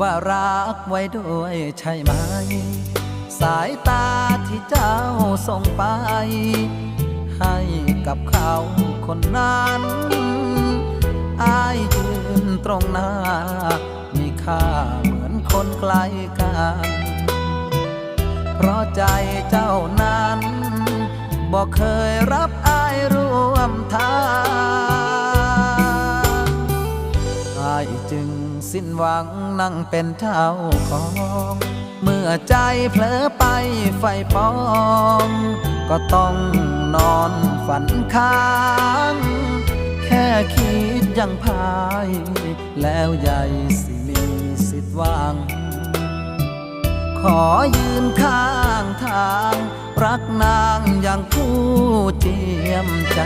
ว่ารักไว้ด้วยใช่ไหม สายตาที่เจ้าส่งไป ให้กับเขาคนนั้นอายยืนตรงหน้า มีค่าเหมือนคนไกลกัน เพราะใจเจ้านั้นบอกเคยรับอายร่วมทางอายจึง สิ้นหวังนั่งเป็นเจ้าของ เมื่อใจเผลอไปไฟปอง ก็ต้องนอนฝันค้าง แค่คิดยังพาย แล้วใหญ่สิมีสิทธิ์หว่าง ขอยืนข้างทาง รักนางอย่างผู้เจียมใจ